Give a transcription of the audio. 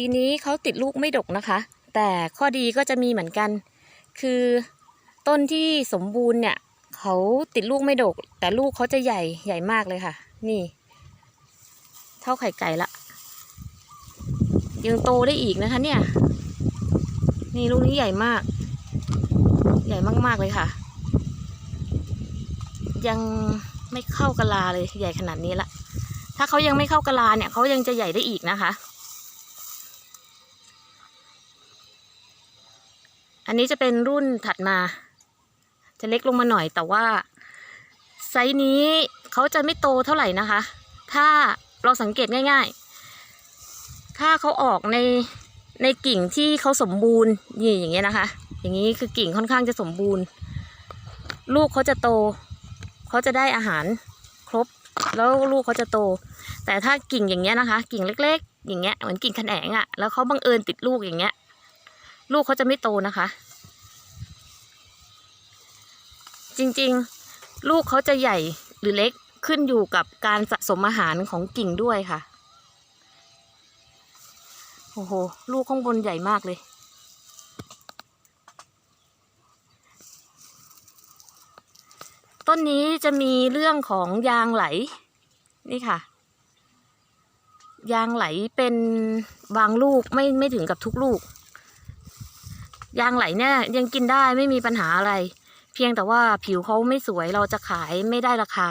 ปีนี้เขาติดลูกไม่ดกนะคะ แต่ข้อดีก็จะมีเหมือนกัน คือต้นที่สมบูรณ์เนี่ยเขาติดลูกไม่ดก แต่ลูกเขาจะใหญ่ใหญ่มากเลยค่ะ นี่ เท่าไข่ไก่ละยังโตได้อีกนะคะ เนี่ย นี่ลูกนี้ใหญ่มาก ใหญ่มากๆเลยค่ะ ยังไม่เข้ากะลาเลยใหญ่ขนาดนี้ละถ้าเขายังไม่เข้ากะลาเนี่ยเขายังจะใหญ่ได้อีกนะคะ อันนี้จะเป็นรุ่นถัดมา จะเล็กลงมาหน่อยแต่ว่า ไซส์นี้เขาจะไม่โตเท่าไหร่นะคะ ถ้าเราสังเกตง่ายๆ ถ้าเขาออกในในกิ่งที่เขาสมบูรณ์นี่อย่างเงี้ยนะคะ อย่างนี้คือกิ่งค่อนข้างจะสมบูรณ์ ลูกเขาจะโตเขาจะได้อาหารครบ แล้วลูกเขาจะโต แต่ถ้ากิ่งอย่างเงี้ยนะคะ กิ่งเล็ก ๆ อย่างเงี้ยเหมือนกิ่งขนงอะ่ะแล้วเขาบังเอิญติดลูกอย่างเงี้ย ลูกเขาจะไม่โตนะคะ จริงๆ ลูกเขาจะใหญ่หรือเล็กขึ้นอยู่กับการสะสมอาหารของกิ่งด้วยค่ะ โอ้โห ลูกข้างบนใหญ่มากเลย ต้นนี้จะมีเรื่องของยางไหล นี่ค่ะ ยางไหลเป็นบางลูกไม่ไม่ถึงกับทุกลูก ยางไหลเนี่ยยังกินได้ไม่มีปัญหาอะไร เพียงแต่ว่าผิวเขาไม่สวยเราจะขายไม่ได้ราคา